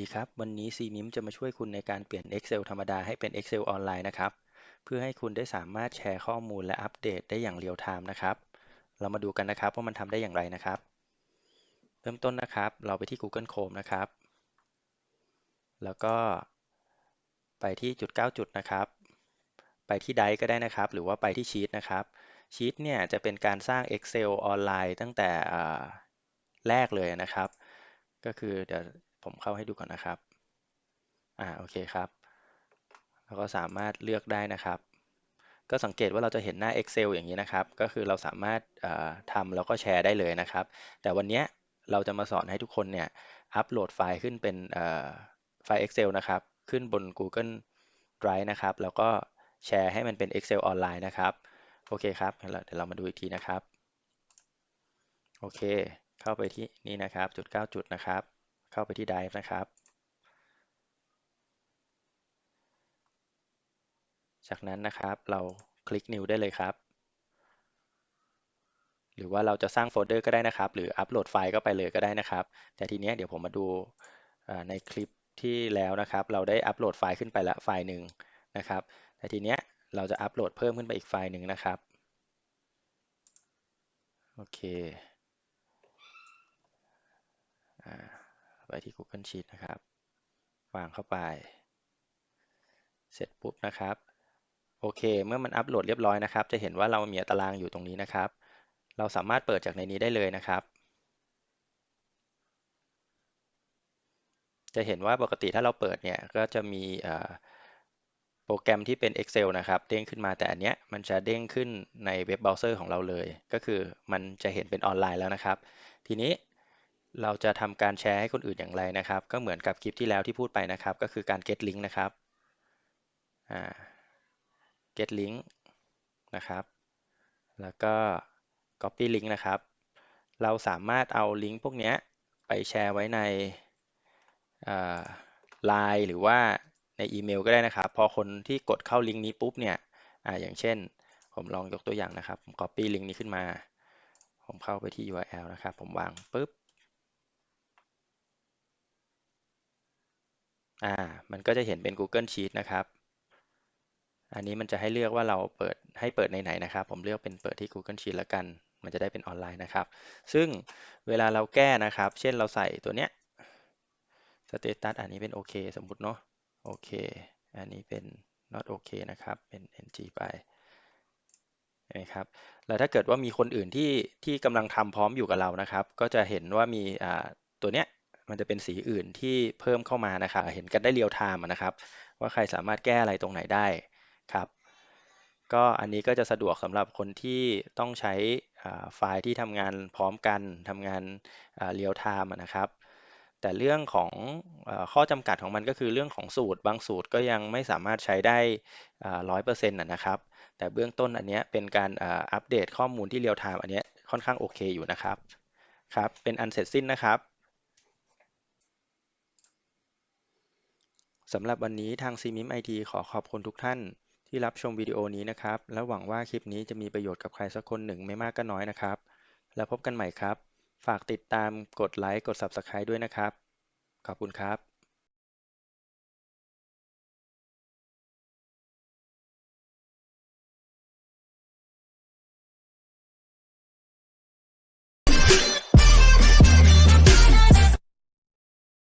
ดีครับ วันนี้ CMIM จะมาช่วยคุณในการเปลี่ยน Excel ธรรมดาให้เป็น Excel ออนไลน์นะครับ เพื่อให้คุณได้สามารถแชร์ข้อมูลและอัปเดตได้อย่างเรียลไทม์นะครับ เรามาดูกันนะครับว่ามันทำได้อย่างไรนะครับ เริ่มต้นนะครับ เราไปที่ Google Chrome นะครับ แล้วก็ไปที่จุด 9 จุดนะครับ ไปที่ Drive ก็ได้นะครับ หรือว่าไปที่ Sheet นะครับ Sheet เนี่ยจะเป็นการสร้าง Excel ออนไลน์ตั้งแต่แรกเลยนะครับ ก็คือเดี๋ยว ผมเข้าให้ดูก่อนนะครับ อ่า โอเคครับเราก็สามารถเลือกได้นะครับ ก็สังเกตว่าเราจะเห็นหน้า Excel อย่างนี้นะครับ ก็คือเราสามารถทำแล้วก็แชร์ได้เลยนะครับ แต่วันนี้เราจะมาสอนให้ทุกคนเนี่ยอัปโหลดไฟล์ขึ้นเป็นไฟล์ Excel นะครับ ขึ้นบน Google Drive นะครับ แล้วก็แชร์ให้มันเป็น Excel ออนไลน์นะครับ โอเคครับ เดี๋ยวเรามาดูอีกทีนะครับ โอเค เข้าไปที่นี่นะครับ จุด 9 จุดนะครับ เข้าไปที่ Drive นะครับ จากนั้นนะครับเราคลิก New ได้เลยครับ หรือว่าเราจะสร้างโฟลเดอร์ก็ได้นะครับ หรืออัปโหลดไฟล์ก็ไปเลยก็ได้นะครับ แต่ทีนี้เดี๋ยวผมมาดูในคลิปที่แล้วนะครับ เราได้อัปโหลดไฟล์ขึ้นไปละไฟล์หนึ่งนะครับ แต่ทีนี้เราจะอัปโหลดเพิ่มขึ้นไปอีกไฟล์หนึ่งนะครับโอเค ไปที่ Google Sheet นะครับ วางเข้าไป เสร็จปุ๊บนะครับ โอเค เมื่อมันอัปโหลดเรียบร้อยนะครับ จะเห็นว่าเรามีตารางอยู่ตรงนี้นะครับ เราสามารถเปิดจากในนี้ได้เลยนะครับ จะเห็นว่าปกติถ้าเราเปิดเนี่ย ก็จะมีโปรแกรมที่เป็น Excel นะครับเด้งขึ้นมาแต่อันเนี้ยมันจะเด้งขึ้นในเว็บเบราว์เซอร์ของเราเลย ก็คือมันจะเห็นเป็นออนไลน์แล้วนะครับ ทีนี้ เราจะทำการแชร์ให้คนอื่นอย่างไรนะครับ ก็เหมือนกับคลิปที่แล้วที่พูดไปนะครับ ก็คือการ get link นะครับ get link นะครับ แล้วก็ copy link นะครับ เราสามารถเอาลิงก์พวกนี้ไปแชร์ไว้ในไลน์หรือว่าในอีเมลก็ได้นะครับ พอคนที่กดเข้าลิงก์นี้ปุ๊บเนี่ยออย่างเช่น ผมลองยกตัวอย่างนะครับ ผม copy ลิงก์นี้ขึ้นมา ผมเข้าไปที่ URL นะครับ ผมวางปุ๊บ อ่า มันก็จะเห็นเป็น Google Sheet นะครับ อันนี้มันจะให้เลือกว่าเราเปิดให้เปิดในไหนนะครับ ผมเลือกเป็นเปิดที่ Google Sheet แล้วกัน มันจะได้เป็นออนไลน์นะครับ ซึ่งเวลาเราแก้นะครับ เช่นเราใส่ตัวเนี้ย status อันนี้เป็นโอเคสมมติเนาะโอเค อันนี้เป็น not โอเคนะครับ เป็น ng ไปนะครับ แล้วถ้าเกิดว่ามีคนอื่นที่ที่กำลังทำพร้อมอยู่กับเรานะครับ ก็จะเห็นว่ามีอ่าตัวเนี้ย มันจะเป็นสีอื่นที่เพิ่มเข้ามานะครับ เห็นกันได้เรียลไทม์นะครับ ว่าใครสามารถแก้อะไรตรงไหนได้ครับ ก็อันนี้ก็จะสะดวกสำหรับคนที่ต้องใช้ไฟล์ที่ทำงานพร้อมกันทำงานเรียลไทม์นะครับ แต่เรื่องของข้อจำกัดของมันก็คือเรื่องของสูตร บางสูตรก็ยังไม่สามารถใช้ได้ร้อยเปอร์เซ็นต์นะครับ แต่เบื้องต้นอันนี้เป็นการอัปเดตข้อมูลที่เรียลไทม์อันนี้ค่อนข้างโอเคอยู่นะครับครับ เป็นอันเสร็จสิ้นนะครับ สำหรับวันนี้ทาง CMIM IT ขอขอบคุณทุกท่านที่รับชมวิดีโอนี้นะครับ และหวังว่าคลิปนี้จะมีประโยชน์กับใครสักคนหนึ่งไม่มากก็น้อยนะครับ แล้วพบกันใหม่ครับ ฝากติดตามกดไลค์กด Subscribe ด้วยนะครับ ขอบคุณครับ